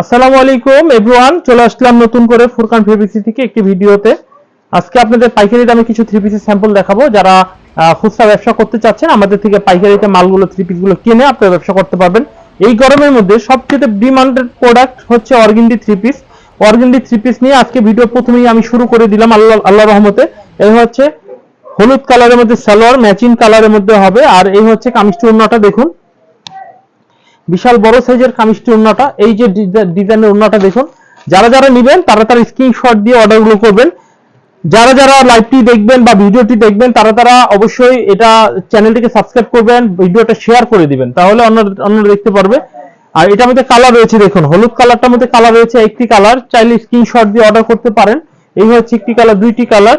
আসসালামু আলাইকুম এভরিওয়ান চলে আসলাম নতুন করে ফুরকান ফেব্রিক্সি থেকে একটি ভিডিওতে। আজকে আপনাদের পাইকারি দামে কিছু থ্রি পিসের স্যাম্পল দেখাবো। যারা খুচরা ব্যবসা করতে চাচ্ছেন, আমাদের থেকে পাইকারিতে মালগুলো থ্রি পিসগুলো কিনে আপনারা ব্যবসা করতে পারবেন। এই গরমের মধ্যে সবচেয়ে ডিমান্ডেড প্রোডাক্ট হচ্ছে organdy three piece organdy three piece নিয়ে আজকে ভিডিও প্রথমেই আমি শুরু করে দিলাম আল্লাহ আল্লাহ রহমতে। এই হচ্ছে হলুদ কালারের মধ্যে সালোয়ার ম্যাচিং কালারের মধ্যে হবে। আর এই হচ্ছে কামিজটি অন্যটা দেখুন। বিশাল বড় সাইজের কামিজটি ওড়নাটা এই যে ডিজাইনের ওড়নাটা দেখুন, যারা যারা নেবেন, তারা তারা স্ক্রিনশট দিয়ে অর্ডারগুলো করবেন। যারা যারা লাইভটি দেখবেন বা ভিডিওটি দেখবেন, তারা তারা অবশ্যই এটা চ্যানেলটিকে সাবস্ক্রাইব করবেন ভিডিওটা শেয়ার করে দিবেন, তাহলে অন্য অন্যরা দেখতে পারবে। আর এটার মধ্যে কালার রয়েছে, দেখুন, হলুদ কালারটার মধ্যে কালার রয়েছে একটি কালার চাইলে স্ক্রিনশট দিয়ে অর্ডার করতে পারেন। এই হচ্ছে একটি কালার দুইটি কালার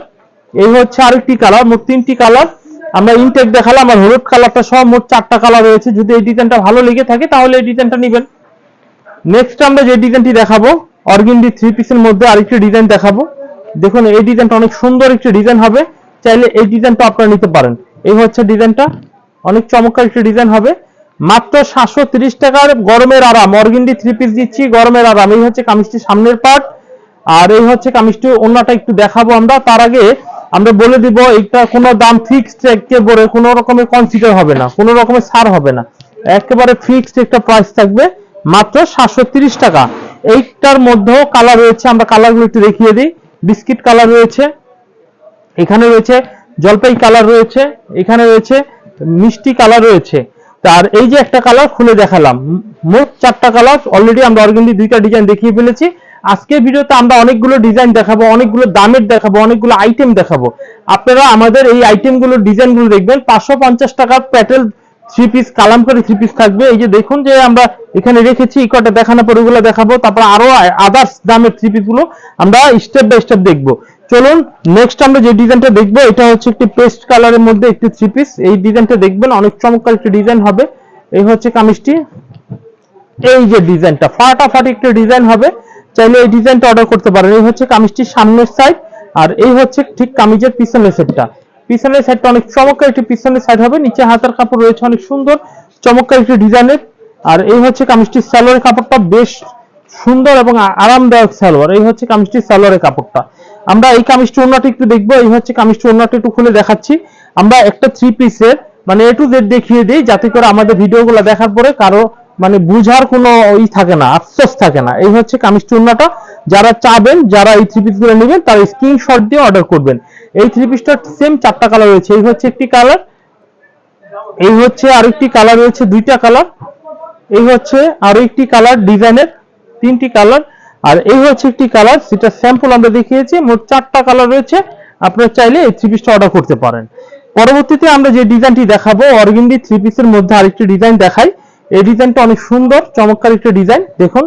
এই হচ্ছে আরেকটি কালার মোট তিনটি কালার আমরা ইনটেক দেখালাম আর হলুদ কালারটা সব মোট চারটা কালার রয়েছে। যদি এই ডিজাইনটা ভালো লেগে থাকে, তাহলে এই ডিজাইনটা নেবেন। নেক্সট আমরা যে ডিজাইনটি দেখাবো অর্গিন্ডি থ্রি পিসের মধ্যে আরেকটি ডিজাইন দেখাবো। দেখুন, এই ডিজাইনটা অনেক সুন্দর একটি ডিজাইন হবে। চাইলে এই ডিজাইনটা আপনারা নিতে পারেন। এই হচ্ছে ডিজাইনটা অনেক চমৎকার একটি ডিজাইন হবে। মাত্র সাতশো তিরিশ টাকার গরমের আরাম। অর্গিন্ডি থ্রি পিস দিচ্ছি, গরমের আরাম। এই হচ্ছে কামিজটি সামনের পার্ট আর এই হচ্ছে কামিজটি অন্যটা একটু দেখাবো আমরা। তার আগে আমরা বলে দিব এটা কোনো দাম ফিক্সড একেবারে কোনো রকমের কনসিডার হবে না, কোনো রকমের ছাড় হবে না। একেবারে ফিক্সড একটা প্রাইস থাকবে, মাত্র সাতশো টাকা। এইটার মধ্যেও কালার রয়েছে, আমরা কালারগুলো একটু দেখিয়ে দিই। বিস্কিট কালার রয়েছে, এখানে রয়েছে, জলপাই কালার রয়েছে, এখানে রয়েছে, মিষ্টি কালার রয়েছে। তার এই যে একটা কালার খুলে দেখালাম। মোট চারটা কালার অলরেডি আমরা অর্গেন্ডি দুইটা ডিজাইন দেখিয়ে ফেলেছি। আজকের ভিডিওতে আমরা অনেকগুলো ডিজাইন দেখাবো, অনেকগুলো দামের দেখাবো, অনেকগুলো আইটেম দেখাবো। আপনারা আমাদের এই আইটেমগুলো ডিজাইনগুলো দেখবেন, পাঁচশো পঞ্চাশ টাকার প্যাটেল থ্রি পিস কালাম করে থ্রি পিস থাকবে। এই যে দেখুন যে আমরা এখানে রেখেছি, এই কটা দেখানোর পর ওগুলো দেখাবো, তারপর আরও আদার্স দামের থ্রি পিসগুলো আমরা স্টেপ বাই স্টেপ দেখব। চলুন নেক্সট আমরা যে ডিজাইনটা দেখব, এটা হচ্ছে একটি পেস্ট কালারের মধ্যে একটি থ্রি পিস এই ডিজাইনটা দেখবেন, অনেক চমৎকার একটি ডিজাইন হবে। এই হচ্ছে কামিজটি। এই যে ডিজাইনটা ফাটাফাটি একটা ডিজাইন হবে। চাইলে এই ডিজাইনটা অর্ডার করতে পারেন। এই হচ্ছে কামিজটির সামনের সাইড আর এই হচ্ছে ঠিক কামিজের পিছনের সাইডটা পিছনের সাইডটা অনেক চমৎকার একটি পিছনের সাইড হবে। নিচে হাতার কাপড় রয়েছে অনেক সুন্দর, চমৎকার একটি ডিজাইনের আর এই হচ্ছে কামিজটির সালোয়ারের কাপড়টা, বেশ সুন্দর এবং আরামদায়ক সালোয়ার। এই হচ্ছে কামিজটির সালোয়ারের কাপড়টা। আমরা এই কামিজটি ওনাটা একটু দেখব, এই হচ্ছে কামিজটি ওনাটা একটু খুলে দেখাচ্ছি। আমরা একটা থ্রি পিসের মানে এ টু জেড দেখিয়ে দিই, যাতে করে আমাদের ভিডিওগুলো দেখার পরে কারও মানে বুঝার কোনো ই থাকে না, আফসোস থাকে না। এই হচ্ছে কামিজ চূর্ণাটা যারা চাবেন, যারা এই থ্রি পিসগুলো নেবেন, তারা স্ক্রিনশট দিয়ে অর্ডার করবেন। এই থ্রি পিসটার সেম চারটা কালার রয়েছে, এই হচ্ছে একটি কালার এই হচ্ছে আরেকটি কালার রয়েছে দুইটা কালার এই হচ্ছে আরও একটি কালার ডিজাইনের তিনটি কালার আর এই হচ্ছে একটি কালার সেটা স্যাম্পল আমরা দেখিয়েছি, মোট চারটা কালার রয়েছে। আপনারা চাইলে এই থ্রি পিসটা অর্ডার করতে পারেন। পরবর্তীতে আমরা যে ডিজাইনটি দেখাবো অর্গিন্ডি থ্রি পিসের মধ্যে আরেকটি ডিজাইন দেখাই। এই ডিজাইনটা অনেক সুন্দর, চমৎকার একটা ডিজাইন দেখুন,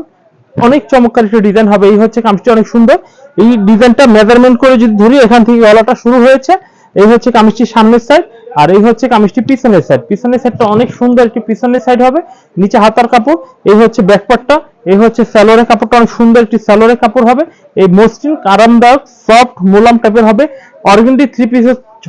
অনেক চমৎকার একটা ডিজাইন হবে। এই হচ্ছে কামিজটি অনেক সুন্দর। এই ডিজাইনটা মেজারমেন্ট করে যদি ধরি, এখান থেকে গলাটা শুরু হয়েছে। এই হচ্ছে কামিজটির সামনের সাইড আর এই হচ্ছে কামিজটি পিছনের সাইড পিছনের সাইডটা অনেক সুন্দর একটি পিছনের সাইড হবে। নিচে হাতার কাপড়, এই হচ্ছে ব্যাকপার্টটা এই হচ্ছে স্যালোয়ারের কাপড়টা অনেক সুন্দর একটি স্যালোয়ারের কাপড় হবে। এই মসৃণ আরামদায়ক সফট মোলাম টাইপের হবে। অর্গেন্ডি থ্রি পিস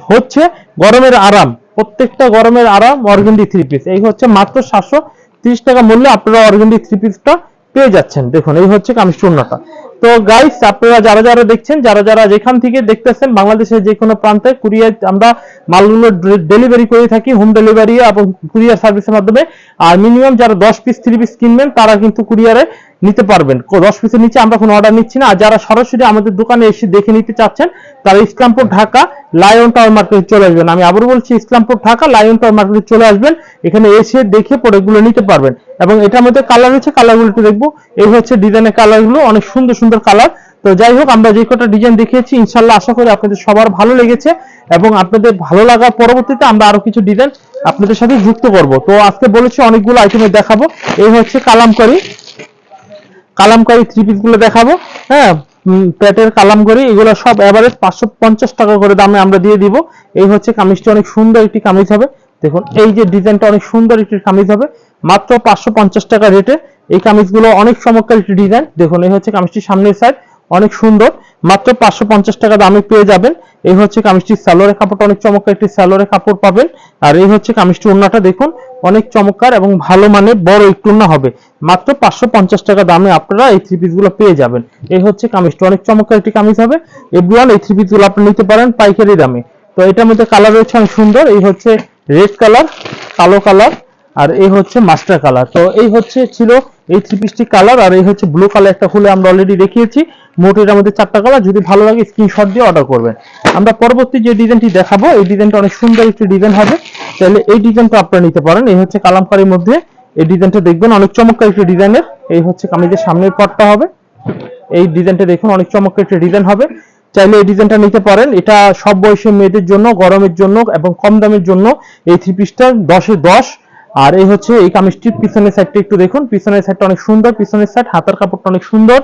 হচ্ছে গরমের আরাম। প্রত্যেকটা গরমের আরাম অর্গেন্ডি থ্রি পিস এই হচ্ছে মাত্র সাতশো তিরিশ টাকা মূল্যে আপনারা অর্গেন্ডি থ্রি পিসটা পেয়ে যাচ্ছেন। দেখুন, এই হচ্ছে কামিজ চূর্ণটা তো গাইস আপনারা যারা যারা দেখছেন, যারা যারা যেখান থেকে দেখতেছেন, বাংলাদেশের যে কোনো প্রান্তে কুরিয়ার আমরা মালগুলো ডেলিভারি করে থাকি হোম ডেলিভারি এবং কুরিয়ার সার্ভিসের মাধ্যমে। আর মিনিমাম যারা দশ পিস থ্রি পিস কিনবেন, তারা কিন্তু কুরিয়ারে নিতে পারবেন। দশ পিসের নিচে আমরা কোনো অর্ডার নিচ্ছি না। আর যারা সরাসরি আমাদের দোকানে এসে দেখে নিতে চাচ্ছেন, তারা ইসলামপুর ঢাকা লায়ন টাওয়ার মার্কেটে চলে আসবেন। আমি আবারও বলছি, ইসলামপুর ঢাকা লায়ন টাওয়ার মার্কেটে চলে আসবেন। এখানে এসে দেখে প্রোডাক্টগুলো নিতে পারবেন। এবং এটার মধ্যে কালার রয়েছে কালারগুলো একটু দেখব। এই হচ্ছে ডিজাইনের কালারগুলো অনেক সুন্দর সুন্দর কালার তো যাই হোক, আমরা যে কটা ডিজাইন দেখিয়েছি, ইনশাল্লাহ আশা করি আপনাদের সবার ভালো লেগেছে এবং আপনাদের ভালো লাগার পরবর্তীতে আমরা আরও কিছু ডিজাইন আপনাদের সাথে যুক্ত করব। তো আজকে বলেছি, অনেকগুলো আইটেমের দেখাবো। এই হচ্ছে কালামকারি। কালামকারি থ্রি পিসগুলো দেখাবো। হ্যাঁ? প্যাটের কালামকারি এগুলো সব অ্যাভারেজ পাঁচশো পঞ্চাশ টাকা করে দামে আমরা দিয়ে দিব। এই হচ্ছে কামিজটি, অনেক সুন্দর একটি কামিজ হবে। দেখুন, এই যে ডিজাইনটা অনেক সুন্দর একটি কামিজ হবে। মাত্র পাঁচশো পঞ্চাশ টাকা রেটে এই কামিজগুলো অনেক চমৎকার একটি ডিজাইন। দেখুন, এই হচ্ছে কামিজটির সামনের সাইড অনেক সুন্দর। মাত্র পাঁচশো পঞ্চাশ টাকা দামে পেয়ে যাবেন। এই হচ্ছে কামিজটির স্যালোয়ারের কাপড়টা অনেক চমৎকার একটি স্যালোয়ারের কাপড় পাবেন। আর এই হচ্ছে কামিজটি ওন্নাটা দেখুন, অনেক চমৎকার এবং ভালো মানের, বড় একটু ওন্না হবে। মাত্র পাঁচশো পঞ্চাশ টাকা দামে আপনারা এই থ্রি পিসগুলো পেয়ে যাবেন। এই হচ্ছে কামিজটা, অনেক চমৎকার একটি কামিজ হবে। এভরিওয়ান এই থ্রি পিসগুলো আপনি নিতে পারেন পাইকারি দামে। তো এটার মধ্যে কালার রয়েছে অনেক সুন্দর, এই হচ্ছে রেড কালার কালো কালার আর এই হচ্ছে মাস্টার কালার তো এই হচ্ছে ছিল এই থ্রি পিসটি কালার আর এই হচ্ছে ব্লু কালার একটা খুলে আমরা অলরেডি দেখিয়েছি। মোট এটার মধ্যে চারটা কালার যদি ভালো লাগে স্ক্রিনশট দিয়ে অর্ডার করবেন। আমরা পরবর্তী যে ডিজাইনটি দেখাবো, এই ডিজাইনটা অনেক সুন্দর একটি ডিজাইন হবে। তাহলে এই ডিজাইনটা আপনারা নিতে পারেন। এই হচ্ছে কালামকারীর মধ্যে এই ডিজাইনটা দেখবেন, অনেক চমৎকার একটি ডিজাইনের এই হচ্ছে কামিজের সামনের পটটা হবে। এই ডিজাইনটা দেখুন, অনেক চমৎকার একটা ডিজাইন হবে। চাইলে এই ডিজাইনটা নিতে পারেন। এটা সব বয়সের মেয়েদের জন্য, গরমের জন্য এবং কম দামের জন্য এই থ্রি পিসটা দশে দশ আর এই হচ্ছে এই কামিজটির পিছনের সাইডটা একটু দেখুন। পিছনের সাইডটা অনেক সুন্দর, পিছনের সাইড হাতার কাপড়টা অনেক সুন্দর।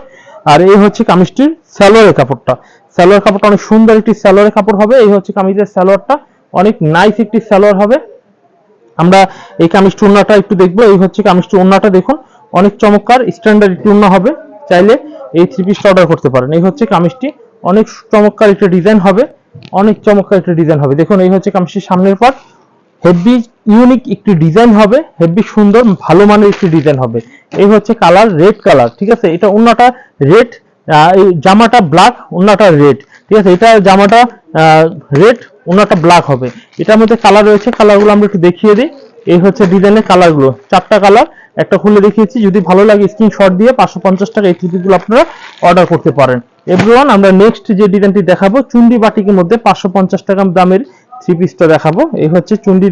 আর এই হচ্ছে কামিজটির স্যালোয়ারের কাপড়টা। স্যালোয়ার কাপড়টা অনেক সুন্দর একটি স্যালোয়ারের কাপড় হবে। এই হচ্ছে কামিজের স্যালোয়ারটা অনেক নাইস একটি স্যালোয়ার হবে। আমরা এই কামিজটি ওন্নাটা একটু দেখব। এই হচ্ছে কামিজটি ওন্নাটা দেখুন। অনেক চমৎকার স্ট্যান্ডার্ড একটি ওন্না হবে। চাইলে এই থ্রি পিসটা অর্ডার করতে পারেন। এই হচ্ছে কামিজটি। অনেক চমৎকার একটা ডিজাইন হবে। অনেক চমৎকার একটা ডিজাইন হবে। দেখুন, এই হচ্ছে কামিজটির সামনের পার্ট হেভি ইউনিক একটি ডিজাইন হবে হেভি সুন্দর, ভালো মানের একটি ডিজাইন হবে। এই হচ্ছে কালার রেড কালার ঠিক আছে? এটা অন্যটা রেড জামাটা ব্ল্যাক অন্যটা রেড ঠিক আছে? এটা জামাটা রেড অন্যটা ব্ল্যাক হবে। এটার মধ্যে কালার রয়েছে কালারগুলো আমরা একটু দেখিয়ে দিই। এই হচ্ছে ডিজাইনের কালারগুলো চারটা কালার একটা খুলে দেখিয়েছি। যদি ভালো লাগে স্ক্রিনশট দিয়ে পাঁচশো পঞ্চাশ টাকা এই থ্রিপিগুলো আপনারা অর্ডার করতে পারেন। এভরিওয়ান আমরা নেক্সট যে ডিজাইনটি দেখাবো চুন্ডি বাটিকের মধ্যে পাঁচশো পঞ্চাশ টাকা দামের থ্রি পিসটা দেখাবো। এই হচ্ছে চুন্ডি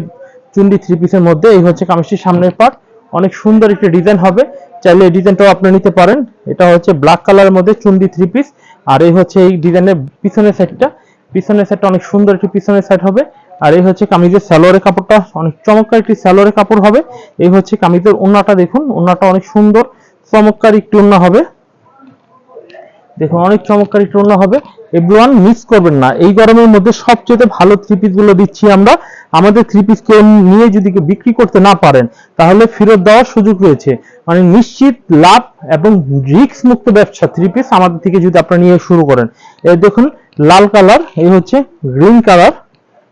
চুন্ডি থ্রি পিসের মধ্যে। এই হচ্ছে কামিজটির সামনের পার্ট অনেক সুন্দর একটি ডিজাইন হবে। চাইলে এই ডিজাইনটাও আপনি নিতে পারেন। এটা হচ্ছে ব্ল্যাক কালারের মধ্যে চুন্ডি থ্রি পিস আর এই হচ্ছে এই ডিজাইনের পিছনের সাইডটা পিছনের সাইডটা অনেক সুন্দর একটি পিছনের সাইড হবে। আর এই হচ্ছে কামিজের স্যালোয়ারের কাপড়টা। অনেক চমৎকার একটি স্যালোয়ারের কাপড় হবে। এই হচ্ছে কামিজের ওন্নাটা দেখুন। ওন্নাটা অনেক সুন্দর, চমৎকার একটি ওন্না হবে। দেখুন, অনেক চমৎকার ওন্না হবে। এভরিওয়ান মিস করবেন না। এই গরমের মধ্যে সবচেয়ে ভালো থ্রি পিসগুলো দিচ্ছি আমরা। আমাদের থ্রি পিস কে নিয়ে যদি কেউ বিক্রি করতে না পারেন, তাহলে ফেরত দেওয়ার সুযোগ রয়েছে। মানে নিশ্চিত লাভ এবং রিস্ক মুক্ত ব্যবসা থ্রি পিস আমাদের থেকে যদি আপনারা নিয়ে শুরু করেন। এই দেখুন, লাল কালার এই হচ্ছে গ্রিন কালার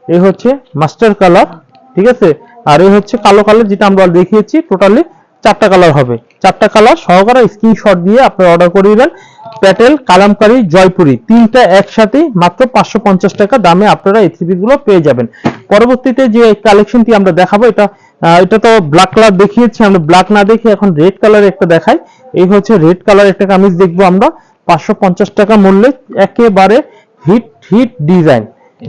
এই হচ্ছে মাস্টার কালার ঠিক আছে? আর এই হচ্ছে কালো কালার যেটা আমরা দেখিয়েছি টোটালি চারটা কালার হবে। চারটা কালার সহকারে স্ক্রিনশট দিয়ে আপনারা অর্ডার করে দিবেন। প্যাটেল কালামকারী জয়পুরি তিনটা একসাথে মাত্র পাঁচশো পঞ্চাশ টাকা দামে আপনারা এই থ্রি গুলো পেয়ে যাবেন। পরবর্তীতে যে কালেকশনটি আমরা দেখাবো, এটা এটা তো ব্ল্যাক কালার দেখিয়েছি, আমরা ব্ল্যাক না দেখে এখন রেড কালার একটা দেখাই। এই হচ্ছে রেড কালার একটা কামিজ দেখব আমরা। পাঁচশো পঞ্চাশ টাকা মূল্যে একেবারে হিট হিট ডিজাইন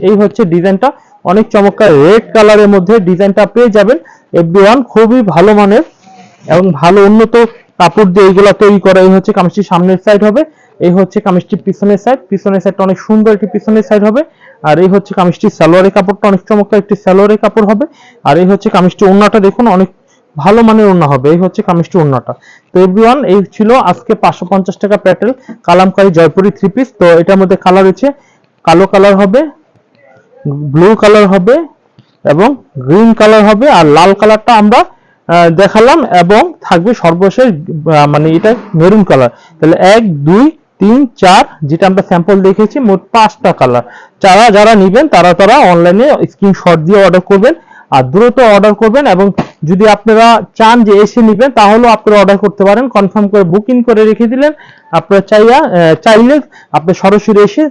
এই হচ্ছে ডিজাইনটা অনেক চমৎকার রেড কালারের মধ্যে ডিজাইনটা পেয়ে যাবেন। এভরিওয়ান খুবই ভালো মানের। এবং ভালো উন্নত কাপড় দিয়ে এইগুলা তৈরি করা, এই হচ্ছে কামিজটির সামনের সাইড হবে, এই হচ্ছে কামিজটির পিছনের সাইড পিছনের সাইডটা অনেক সুন্দর একটি পিছনের সাইড হবে, আর এই হচ্ছে কামিজটির সালোয়ারের কাপড়টা অনেক চমৎকার একটি সালোয়ারের কাপড় হবে, আর এই হচ্ছে কামিজটির ওন্নাটা দেখুন অনেক ভালো মানের ওন্না হবে, এই হচ্ছে কামিজটি ওন্নাটা। তো এভরিওয়ান এই ছিল আজকে পাঁচশো পঞ্চাশ টাকা প্যাটেল কালামকারী জয়পুরি থ্রি পিস তো এটার মধ্যে কালার হচ্ছে কালো কালার হবে ব্লু কালার হবে এবং গ্রিন কালার হবে, আর লাল কালারটা আমরা দেখালাম এবং থাকবে সর্বশেষ মানে এটা মেরুন কালার তাহলে এক, দুই, তিন, চার, যেটা আমরা স্যাম্পল দেখেছি, মোট পাঁচটা কালার যারা যারা নিবেন, তারা তারা অনলাইনে স্ক্রিনশট দিয়ে অর্ডার করবেন আর দ্রুত অর্ডার করবেন এবং যদি আপনারা চান যে এসে নিবেন, তাহলেও আপনারা অর্ডার করতে পারেন। কনফার্ম করে বুকিং করে রেখে দিলেন। আপনারা চাইয়া চাইলে আপনি সরাসরি এসে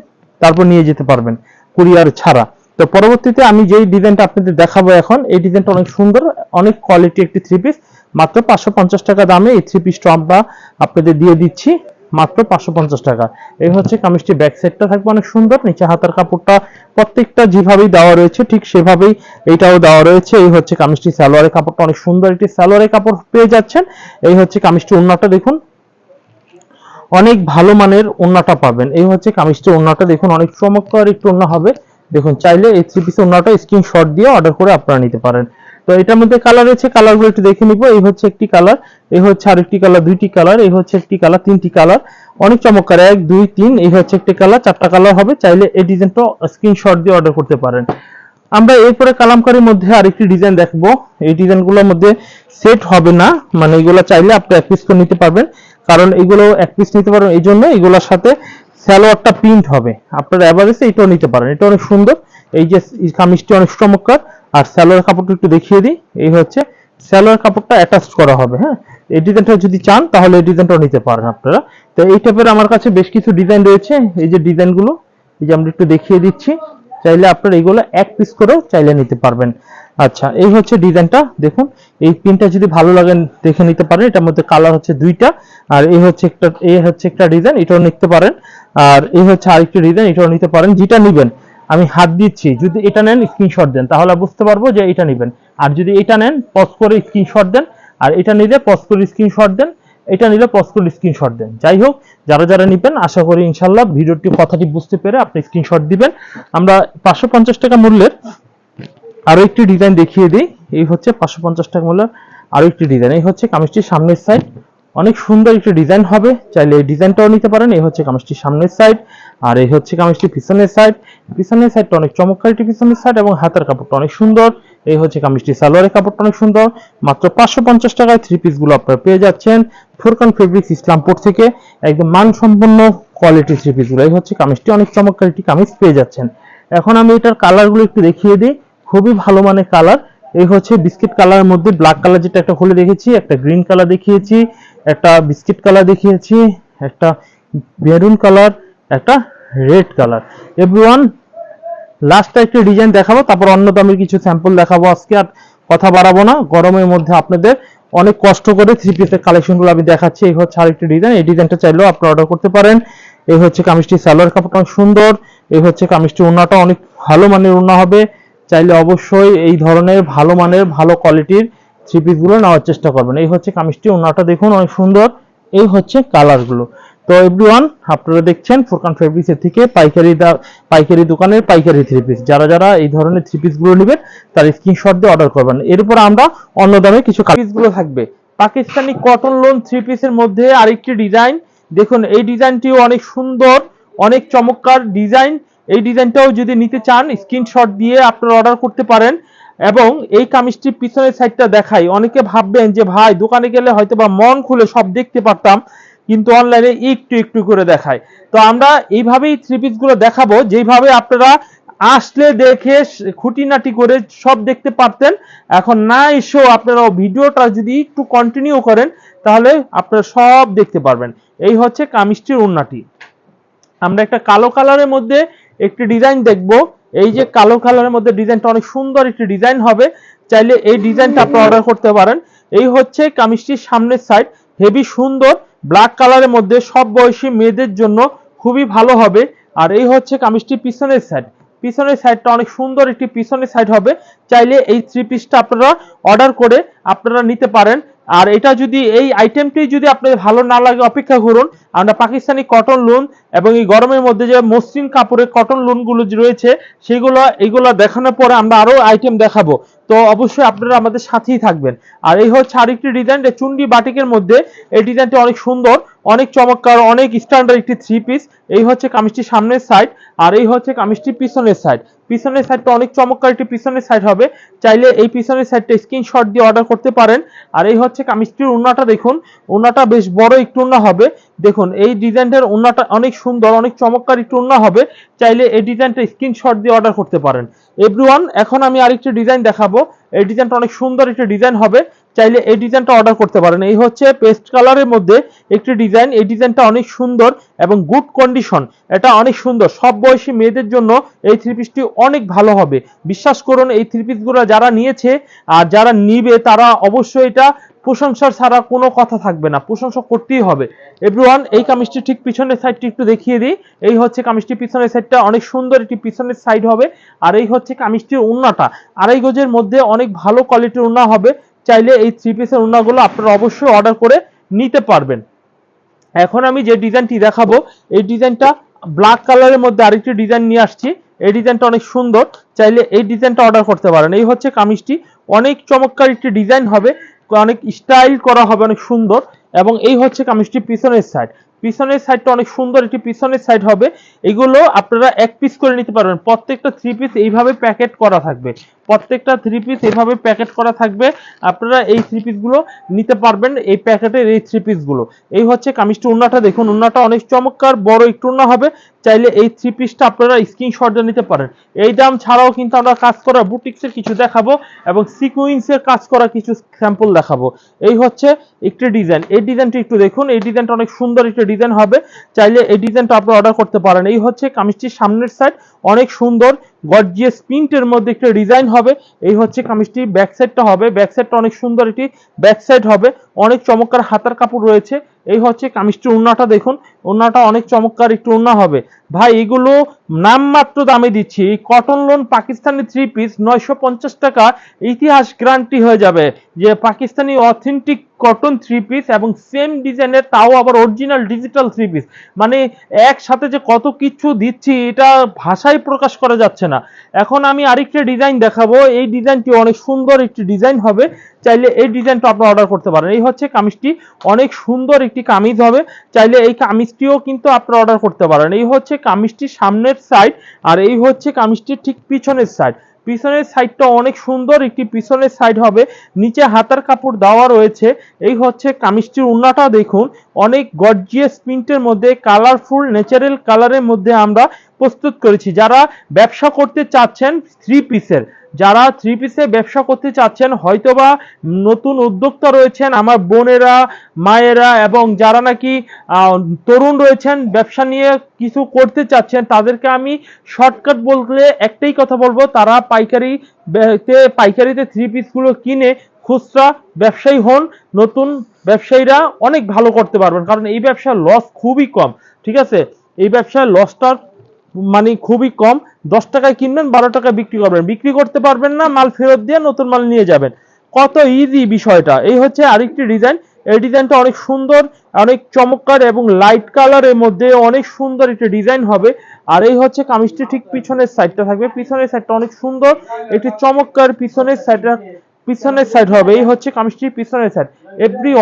তারপর নিয়ে যেতে পারবেন। কুরিয়ার ছাড়া। তো পরবর্তীতে আমি যেই ডিজাইনটা আপনাদের দেখাবো এখন, এই ডিজাইনটা অনেক সুন্দর, অনেক কোয়ালিটি একটি থ্রি পিস মাত্র পাঁচশো পঞ্চাশ টাকা দামে এই থ্রি পিসটা আমরা আপনাদের দিয়ে দিচ্ছি, মাত্র পাঁচশো পঞ্চাশ টাকা। এই হচ্ছে কামিজটি ব্যাক সাইডটা থাকবে অনেক সুন্দর, নিচে হাতার কাপড়টা প্রত্যেকটা যেভাবেই দেওয়া রয়েছে, ঠিক সেভাবেই এইটাও দেওয়া রয়েছে। এই হচ্ছে কামিজটি সালোয়ারের কাপড়টা, অনেক সুন্দর একটি সালোয়ারের কাপড় পেয়ে যাচ্ছেন। এই হচ্ছে কামিজটি ওন্নাটা দেখুন, অনেক ভালো মানের ওন্নাটা পাবেন। এই হচ্ছে কামিজটি ওন্নাটা দেখুন, অনেক চমৎকার একটু ওন্না হবে। দেখুন, চাইলে এই থ্রি পিস ওন্নাটা স্ক্রিনশট দিয়ে অর্ডার করে আপনারা নিতে পারেন। তো এটার মধ্যে কালার রয়েছে কালারগুলো একটু দেখে নিব। এই হচ্ছে একটি কালার এই হচ্ছে আরেকটি কালার দুইটি কালার এই হচ্ছে একটি কালার তিনটি কালার অনেক চমৎকার, এক, দুই, তিন, এই হচ্ছে একটি কালার চারটা কালার হবে। চাইলে এই ডিজাইনটা স্ক্রিনশট দিয়ে অর্ডার করতে পারেন। আমরা এরপরে কালামকারীর মধ্যে আরেকটি ডিজাইন দেখব। এই ডিজাইনগুলোর মধ্যে সেট হবে না মানে এগুলো চাইলে আপনি এক পিস করে নিতে পারবেন। কারণ এগুলো এক পিস নিতে পারবেন, এই জন্য এগুলোর সাথে স্যালোয়ারটা প্রিন্ট হবে। আপনারা এভারেজে এটাও নিতে পারেন। এটা অনেক সুন্দর। এই যে কামিজটি অনেক চমৎকার। আর স্যালোয়ার কাপড়টা একটু দেখিয়ে দিই। এই হচ্ছে স্যালোয়ার কাপড়টা অ্যাটাচ করা হবে হ্যাঁ? এই ডিজাইনটা যদি চান, তাহলে এই ডিজাইনটাও নিতে পারেন আপনারা। তো এই টাইপের আমার কাছে বেশ কিছু ডিজাইন রয়েছে। এই যে ডিজাইনগুলো এই যে আমরা একটু দেখিয়ে দিচ্ছি। চাইলে আপনারা এইগুলো এক পিস করেও চাইলে নিতে পারবেন। আচ্ছা এই হচ্ছে ডিজাইনটা দেখুন, এই প্রিন্টটা যদি ভালো লাগে, দেখে নিতে পারেন। এটার মধ্যে কালার হচ্ছে দুইটা। আর এই হচ্ছে একটা, এই হচ্ছে একটা ডিজাইন এটাও নিতে পারেন। আর এই হচ্ছে আরেকটা ডিজাইন এটাও নিতে পারেন, যেটা নিবেন, আমি হাত দিচ্ছি, যদি এটা নেন স্ক্রিনশট দেন, তাহলে বুঝতে পারব যে এটা নেবেন। আর যদি এটা নেন পজ করে স্ক্রিনশট দেন, আর এটা নিলে পজ করে স্ক্রিনশট দেন, এটা নিলে পজ করে স্ক্রিনশট দেন। যাই হোক, যারা যারা নিবেন, আশা করি ইনশাল্লাহ ভিডিওটি কথাটি বুঝতে পেরে আপনি স্ক্রিনশট দিবেন। আমরা পাঁচশো পঞ্চাশ টাকা মূল্যের আরও একটি ডিজাইন দেখিয়ে দিই। এই হচ্ছে পাঁচশো পঞ্চাশ টাকা মূল্যের আরও একটি ডিজাইন এই হচ্ছে কামিজটির সামনের সাইড অনেক সুন্দর একটি ডিজাইন হবে। চাইলে এই ডিজাইনটাও নিতে পারেন। এই হচ্ছে কামিজটির সামনের সাইড আর এই হচ্ছে কামিজটির পিছনের সাইড পিছনের সাইডটা অনেক চমৎকার একটি পিছনের সাইড এবং হাতের কাপড়টা অনেক সুন্দর। এই হচ্ছে কামিজটি সালোয়ারের কাপড়টা অনেক সুন্দর। মাত্র পাঁচশো পঞ্চাশ টাকায় থ্রি পিসগুলো আপনারা পেয়ে যাচ্ছেন ফুরকান ফেব্রিক্স ইসলামপুর থেকে। একদম মানসম্পন্ন কোয়ালিটি থ্রি পিসগুলো। এই হচ্ছে কামিজটি। অনেক চমৎকার একটি কামিজ পেয়ে যাচ্ছেন। এখন আমি এটার কালারগুলো একটু দেখিয়ে দিই। খুবই ভালো মানের কালার এই হচ্ছে বিস্কিট কালারের মধ্যে ব্ল্যাক কালার যেটা একটা খুলে দেখেছি, একটা গ্রিন কালার দেখিয়েছি। একটা বিস্কিট কালার দেখিয়েছি, একটা মেরুন কালার, একটা রেড কালার। এভরিওয়ান লাস্টটা একটি ডিজাইন দেখাবো, তারপর অন্য দামের কিছু স্যাম্পল দেখাবো আজকে, আর কথা বাড়াবো না। গরমের মধ্যে আপনাদের অনেক কষ্ট করে থ্রি পিসের কালেকশনগুলো আমি দেখাচ্ছি। এই হচ্ছে আরেকটি ডিজাইন এই ডিজাইনটা চাইলেও আপনি অর্ডার করতে পারেন। এই হচ্ছে কামিজটি সালোয়ার কাপড়টা অনেক সুন্দর। এই হচ্ছে কামিজটি ওড়নাটা অনেক ভালো মানের ওড়না হবে। চাইলে অবশ্যই এই ধরনের ভালো মানের, ভালো কোয়ালিটির থ্রি পিসগুলো নেওয়ার চেষ্টা করবেন। এই হচ্ছে কামিজটি ওড়নাটা দেখুন অনেক সুন্দর। এই হচ্ছে কালারগুলো। তো এভরিওয়ান আপনারা দেখছেন ফুরকান ফেব্রিক্সের থেকে পাইকারি পাইকারি দোকানের পাইকারি থ্রি পিস যারা যারা এই ধরনের থ্রি পিসগুলো নেবেন, তার স্ক্রিনশট দিয়ে অর্ডার করবেন। এরপর আমরা অন্য দামে কিছু পিসগুলো থাকবে। পাকিস্তানি কটন লোন থ্রি পিসের মধ্যে আরেকটি ডিজাইন দেখুন, এই ডিজাইনটিও অনেক সুন্দর, অনেক চমৎকার ডিজাইন এই ডিজাইনটাও যদি নিতে চান স্ক্রিনশট দিয়ে আপনারা অর্ডার করতে পারেন। এবং এই কামিজটির পিছনের সাইডটা দেখাই। অনেকে ভাববেন যে, ভাই, দোকানে গেলে হয়তো বা মন খুলে সব দেখতে পারতাম, কিন্তু অনলাইনে একটু একটু করে দেখায় তো আমরা এইভাবেই থ্রি পিসগুলো দেখাবো। যেভাবে আপনারা আসলে দেখে খুঁটিনাটি করে সব দেখতে পারতেন, এখন না এসেও আপনারা ভিডিওটা যদি একটু কন্টিনিউ করেন, তাহলে আপনারা সব দেখতে পারবেন। এই হচ্ছে কামিজটির উন্নতি আমরা একটা কালো কালারের মধ্যে একটি ডিজাইন দেখব। এই যে কালো কালারের মধ্যে ডিজাইনটা অনেক সুন্দর একটি ডিজাইন হবে। চাইলে এই ডিজাইনটা আপনি অর্ডার করতে পারেন। এই হচ্ছে কামিজটির সামনের সাইড হেভি সুন্দর ব্ল্যাক কালারের মধ্যে সব বয়সী মেয়েদের জন্য খুবই ভালো হবে। আর এই হচ্ছে কামিজটির পিছনের সাইড পিছনের সাইডটা অনেক সুন্দর একটি পিছনের সাইড হবে। চাইলে এই থ্রি পিসটা আপনারা অর্ডার করে আপনারা নিতে পারেন। আর এটা যদি এই আইটেমটি যদি আপনাদের ভালো না লাগে, অপেক্ষা করুন। আমরা পাকিস্তানি কটন লোন এবং এই গরমের মধ্যে যে মসৃণ কাপড়ের কটন লোনগুলো রয়েছে, সেগুলো এইগুলো দেখানোর পরে আমরা আরও আইটেম দেখাবো। তো অবশ্যই আপনারা আমাদের সাথেই থাকবেন। আর এই হচ্ছে আরেকটি ডিজাইন চুন্ডি বাটিকের মধ্যে এই ডিজাইনটি অনেক সুন্দর, অনেক চমৎকার, অনেক স্ট্যান্ডার্ড একটি থ্রি পিস এই হচ্ছে কামিজটির সামনের সাইড আর এই হচ্ছে কামিজটি পিছনের সাইড পিছনের সাইডটা অনেক চমৎকার একটি পিছনের সাইড হবে। চাইলে এই পিছনের সাইডটা স্ক্রিনশট দিয়ে অর্ডার করতে পারেন। আর এই হচ্ছে কামিজটির উন্নাটা দেখুন। উন্নাটা বেশ বড় একটু উন্না হবে। দেখুন, এই ডিজাইনটার উন্নাটা অনেক সুন্দর, অনেক চমৎকার একটু উন্না হবে। চাইলে এই ডিজাইনটা স্ক্রিনশট দিয়ে অর্ডার করতে পারেন। এভরিওয়ান এখন আমি আরেকটি ডিজাইন দেখাবো। এই ডিজাইনটা অনেক সুন্দর একটি ডিজাইন হবে। চাইলে এই ডিজাইনটা অর্ডার করতে পারেন। এই হচ্ছে পেস্ট কালারের মধ্যে একটি ডিজাইন। এই ডিজাইনটা অনেক সুন্দর এবং গুড কন্ডিশন এটা অনেক সুন্দর। সব বয়সী মেয়েদের জন্য এই থ্রি পিসটি অনেক ভালো হবে। বিশ্বাস করুন, এই থ্রি পিসগুলো যারা নিয়েছে আর যারা নিবে, তারা অবশ্যই এটা প্রশংসার ছাড়া কোনো কথা থাকবে না। প্রশংসা করতেই হবে। এভরিওয়ান এই কামিজটি ঠিক পিছনের সাইডটি একটু দেখিয়ে দিই। এই হচ্ছে কামিজটি পিছনের সাইডটা অনেক সুন্দর একটি পিছনের সাইড হবে। আর এই হচ্ছে কামিজটির উন্নাটা আড়াই গজের মধ্যে অনেক ভালো কোয়ালিটির উন্না হবে। চাইলে এই থ্রি পিসের ওনাগুলো আপনারা অবশ্যই অর্ডার করে নিতে পারবেন। এখন আমি যে ডিজাইনটি দেখাবো, এই ডিজাইনটা ব্ল্যাক কালারের মধ্যে আরেকটি ডিজাইন নিয়ে আসছি। এই ডিজাইনটা অনেক সুন্দর, চাইলে এই ডিজাইনটা অর্ডার করতে পারেন। এই হচ্ছে কামিজটি। অনেক চমৎকার একটি ডিজাইন হবে, অনেক স্টাইল করা হবে, অনেক সুন্দর, এবং এই হচ্ছে কামিজটি পিছনের সাইড পিছনের সাইডটা অনেক সুন্দর একটি পিছনের সাইড হবে। এগুলো আপনারা এক পিস করে নিতে পারবেন। প্রত্যেকটা থ্রি পিস এইভাবে প্যাকেট করা থাকবে। প্রত্যেকটা থ্রি পিস এইভাবে প্যাকেট করা থাকবে। আপনারা এই থ্রি পিসগুলো নিতে পারবেন এই প্যাকেটের এই থ্রি পিসগুলো এই হচ্ছে কামিজটি উন্নাটা দেখুন। উন্নাটা অনেক চমৎকার, বড় একটু উন্না হবে। চাইলে এই থ্রি পিসটা আপনারা স্ক্রিনশট নিতে পারেন। এই দাম ছাড়াও কিন্তু আমরা কাজ করা বুটিক্সের কিছু দেখাবো এবং সিকুইন্সের কাজ করা কিছু স্যাম্পল দেখাবো। এই হচ্ছে একটি ডিজাইন এই ডিজাইনটা একটু দেখুন। এই ডিজাইনটা অনেক সুন্দর একটি ডিজাইন হবে, চাইলে এই ডিজাইনটা আপনি অর্ডার করতে পারেন। এই হচ্ছে কামিজটির সামনের সাইড অনেক সুন্দর। গর্জিয়াস প্রিন্টের মধ্যে একটা ডিজাইন হবে। এই হচ্ছে কামিজটি, ব্যাক সাইডটা হবে। ব্যাক সাইডটা অনেক সুন্দর একটি ব্যাক সাইড হবে। অনেক চমৎকার হাতার কাপড় রয়েছে। এই হচ্ছে কামিজটির উন্নাটা দেখুন। উন্নাটা অনেক চমৎকার একটু উন্না হবে। ভাই, এগুলো নামমাত্র দামে দিচ্ছি। Cotton lawn Pakistani three piece নয়শো পঞ্চাশ টাকা। ইতিহাস গ্রান্টি হয়ে যাবে যে Pakistani authentic cotton three piece এবং সেম ডিজাইনের তাও আবার অরিজিনাল ডিজিটাল থ্রি পিস মানে একসাথে যে কত কিছু দিচ্ছি, এটা ভাষায় প্রকাশ করা যাচ্ছে না। এখন আমি আরেকটা ডিজাইন দেখাবো। এই ডিজাইনটি অনেক সুন্দর একটি ডিজাইন হবে। চাইলে এই ডিজাইনটা আপনারা অর্ডার করতে পারেন। এই হচ্ছে কামিজটি। অনেক সুন্দর একটি কামিজ হবে। চাইলে এই কামিজটিও কিন্তু আপনারা অর্ডার করতে পারেন। এই হচ্ছে কামিজটির সামনের সাইড আর এই হচ্ছে কামিজটির ঠিক পিছনের সাইড পিছনের সাইডটা অনেক সুন্দর একটি পিছনের সাইড হবে। নিচে হাতার কাপড় দেওয়া রয়েছে। এই হচ্ছে কামিজটির উন্নাটা দেখুন। অনেক গর্জিয়াস প্রিন্টের মধ্যে কালারফুল ন্যাচারাল কালারের মধ্যে আমরা প্রস্তুত করেছি। যারা ব্যবসা করতে চাচ্ছেন থ্রি পিসের যারা থ্রি পিসে ব্যবসা করতে চাচ্ছেন, হয়তোবা নতুন উদ্যোক্তা রয়েছেন আমার বোনেরা, মায়েরা এবং যারা নাকি তরুণ রয়েছেন, ব্যবসা নিয়ে কিছু করতে চাচ্ছেন, তাদেরকে আমি শর্টকাট বলতে একটাই কথা বলব, তারা পাইকারিতে পাইকারিতে থ্রি পিসগুলো কিনে খুচরা ব্যবসায়ী হন, নতুন ব্যবসায়ীরা অনেক ভালো করতে পারবেন, কারণ এই ব্যবসার লস খুবই কম, ঠিক আছে? এই ব্যবসায় লসটার মানে খুবই কম, দশ টাকায় কিনবেন, বারো টাকায় বিক্রি করবেন, বিক্রি করতে পারবেন না, মাল ফেরত দিয়ে নতুন মাল নিয়ে যাবেন। কত ইজি বিষয়টা, এই হচ্ছে আরেকটি ডিজাইন এই ডিজাইনটা অনেক সুন্দর, অনেক চমৎকার এবং লাইট কালারের মধ্যে অনেক সুন্দর একটি ডিজাইন হবে, আর এই হচ্ছে কামিজটি ঠিক পিছনের সাইডটা থাকবে, পিছনের সাইডটা অনেক সুন্দর, একটি চমৎকার পিছনের সাইডটা পিছনের সাইড হবে, এই হচ্ছে কামিজটির পিছনের সাইড এভরি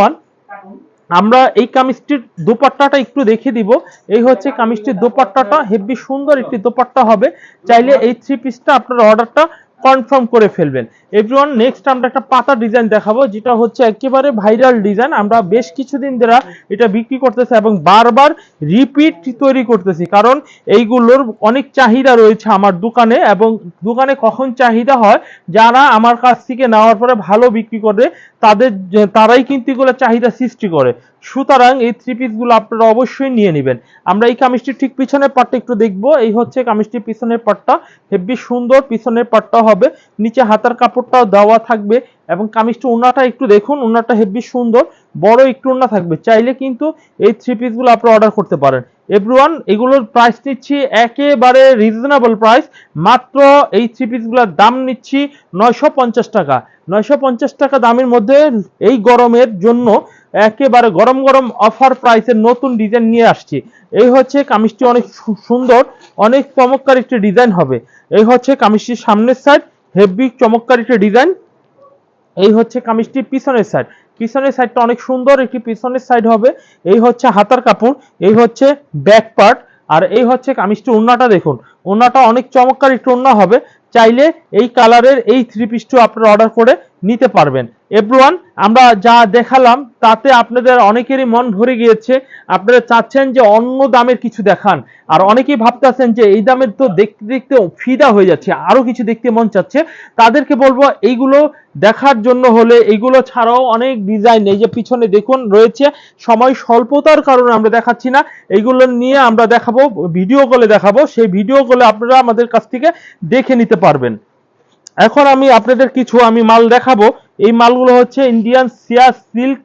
আমরা এই কামিজটির দোপাট্টাটা একটু দেখে দিব। এই হচ্ছে কামিজটির দোপাট্টাটা, হেভি সুন্দর একটি দোপাট্টা হবে। চাইলে এই থ্রি পিসটা আপনার অর্ডারটা কনফার্ম করে ফেলবেন। এভরিওয়ান নেক্সট আমরা একটা পাতা ডিজাইন দেখাবো, যেটা হচ্ছে একেবারে ভাইরাল ডিজাইন আমরা বেশ কিছুদিন ধরে এটা বিক্রি করতেছি এবং বারবার রিপিট তৈরি করতেছি, কারণ এইগুলোর অনেক চাহিদা রয়েছে আমার দোকানে এবং দোকানে কখন চাহিদা হয়, যারা আমার কাছ থেকে নেওয়ার পরে ভালো বিক্রি করে, তাদের তারাই কিন্তু এগুলো চাহিদা সৃষ্টি করে। সুতরাং এই থ্রি পিসগুলো আপনারা অবশ্যই নিয়ে নেবেন। আমরা এই কামিজটির ঠিক পিছনের পাটটা একটু দেখব। এই হচ্ছে কামিজটির পিছনের পাটটা। হেভি সুন্দর পিছনের পাটটা হবে। নিচে হাতার কাপড়টাও দেওয়া থাকবে এবং কামিজটি উন্নাটা একটু দেখুন উন্নাটা হেভি সুন্দর। বড় একটু উন্না থাকবে। চাইলে কিন্তু এই থ্রি পিসগুলো আপনারা অর্ডার করতে পারেন। এভরিওয়ান, এগুলোর প্রাইস নিচ্ছি একেবারে রিজনেবল প্রাইস মাত্র এই থ্রি পিসগুলোর দাম নিচ্ছি নয়শো পঞ্চাশ টাকা। নয়শো পঞ্চাশ টাকা দামের মধ্যে এই গরমের জন্য একেবারে গরম গরম অফার প্রাইসের নতুন ডিজাইন নিয়ে আসছি। এই হচ্ছে কামিজটি অনেক সুন্দর, অনেক চমৎকার একটি ডিজাইন হবে। এই হচ্ছে কামিজটির সামনের সাইড হেভি চমৎকার একটি ডিজাইন এই হচ্ছে কামিজটির পিছনের সাইড পিছনের সাইডটা অনেক সুন্দর একটি পিছনের সাইড হবে। এই হচ্ছে হাতার কাপড়, এই হচ্ছে ব্যাক পার্ট আর এই হচ্ছে কামিজটি ওন্নাটা দেখুন। ওন্নাটা অনেক চমৎকার একটু ওন্না হবে। চাইলে এই কালারের এই থ্রি পিসটিও আপনারা অর্ডার করে নিতে পারবেন। এভরিওয়ান, আমরা যা দেখালাম, তাতে আপনাদের অনেকেরই মন ভরে গিয়েছে। আপনারা চাচ্ছেন যে অন্য দামের কিছু দেখান। আর অনেকেই ভাবতেছেন যে এই দামের তো দেখতে দেখতে ফিদা হয়ে যাচ্ছে আরও কিছু দেখতে মন চাচ্ছে। তাদেরকে বলব, এইগুলো দেখার জন্য হলে, এইগুলো ছাড়াও অনেক ডিজাইন, এই যে পিছনে দেখুন, রয়েছে। সময় স্বল্পতার কারণে আমরা দেখাচ্ছি না। এইগুলো নিয়ে আমরা দেখাবো, ভিডিও কলে দেখাবো। সেই ভিডিও কলে আপনারা আমাদের কাছ থেকে দেখে নিতে পারবেন। এখন আমি আপনাদের কিছু আমি মাল দেখাবো। এই মালগুলো হচ্ছে ইন্ডিয়ান সিয়া সিল্ক